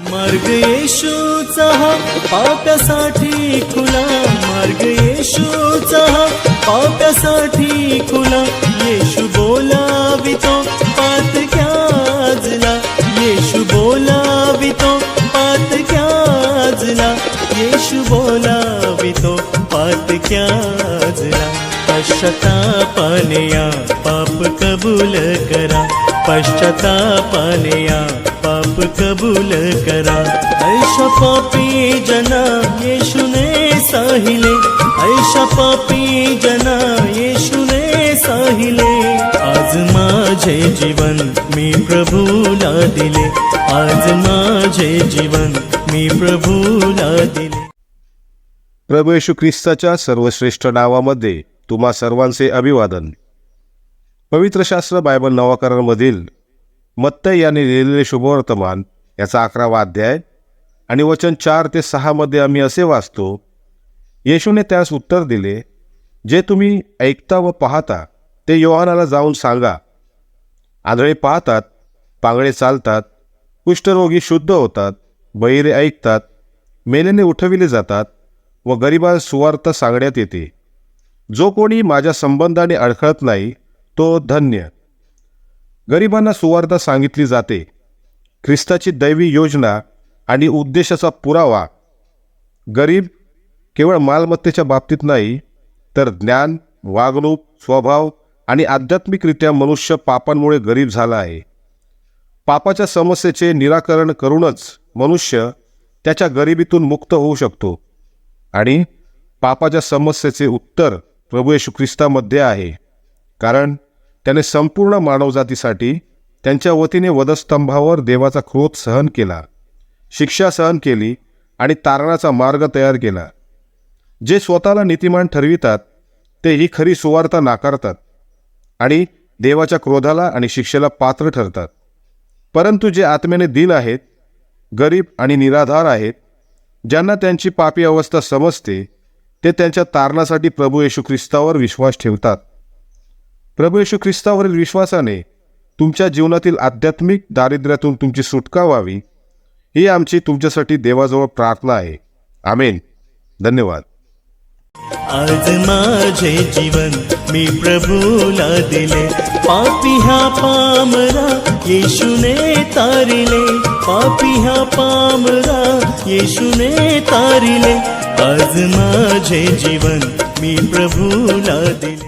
मार्ग येशूचा हा पाप्यासाठी खुला. मार्ग येशूचा हा पाप्यासाठी खुला. येशू बोलावितो पातक्याजला येशू बोलावितो पातक्याजला येशू बोलावितो पातक्याजला पश्चातापाने या पाप कबूल करा. पश्चातापाने या पाप कबूल करा। ऐशा पापी जना येशुने साहिले। ऐशा पापी जना येशुने साहिले। आज माझे जीवन मी प्रभूला दिले। आज माझे जीवन मी प्रभूला दिले। प्रभू येशू ख्रिस्ताच्या सर्वश्रेष्ठ नावामध्ये तुम्हा सर्वांचे अभिवादन. पवित्र शास्त्र बायबल नवाकरणमधील मत्तय यांनी लिहिलेले शुभवर्तमान याचा अकरावा अध्याय आणि वचन चार ते सहामध्ये आम्ही असे वाचतो येशूने त्यास उत्तर दिले जे तुम्ही ऐकता व पाहता ते योहानाला जाऊन सांगा. आंधळे पाहतात पांगळे चालतात कुष्ठरोगी शुद्ध होतात बहिरे ऐकतात मेलेने उठविले जातात व गरिबांस सुवार्थ सांगण्यात येते. जो कोणी माझ्या संबंधाने अडखळत नाही तो धन्य. गरिबांना सुवार्ता सांगितली जाते. ख्रिस्ताची दैवी योजना आणि उद्देशाचा पुरावा. गरीब केवळ मालमत्तेच्या बाबतीत नाही तर ज्ञान वागणूक स्वभाव आणि आध्यात्मिकरित्या मनुष्य पापांमुळे गरीब झाला आहे. पापाच्या समस्येचे निराकरण करूनच मनुष्य त्याच्या गरिबीतून मुक्त होऊ शकतो आणि पापाच्या समस्येचे उत्तर प्रभू येशू ख्रिस्तामध्ये आहे. कारण त्याने संपूर्ण मानवजातीसाठी त्यांच्या वतीने वधस्तंभावर देवाचा क्रोध सहन केला शिक्षा सहन केली आणि तारणाचा मार्ग तयार केला. जे स्वतःला नीतिमान ठरवितात ते ही खरी सुवार्ता नाकारतात आणि देवाच्या क्रोधाला आणि शिक्षेला पात्र ठरतात. परंतु जे आत्म्याने दिल आहेत गरीब आणि निराधार आहेत ज्यांना त्यांची पापी अवस्था समजते ते त्यांच्या तारणासाठी प्रभू येशू ख्रिस्तावर विश्वास ठेवतात. प्रभू येशू ख्रिस्तावरील विश्वासाने तुमच्या जीवनातील आध्यात्मिक दारिद्र्यातून तुमची सुटका व्हावी. ही आमची तुमच्यासाठी देवाजवळ प्रार्थना आहे. आमेन. धन्यवाद. आज माझे जीवन मी प्रभूला दिले. पापी हा पामरा येशूने तारिले. पापी हा पामरा येशूने तारिले. आज माझे जीवन मी प्रभूला दिले.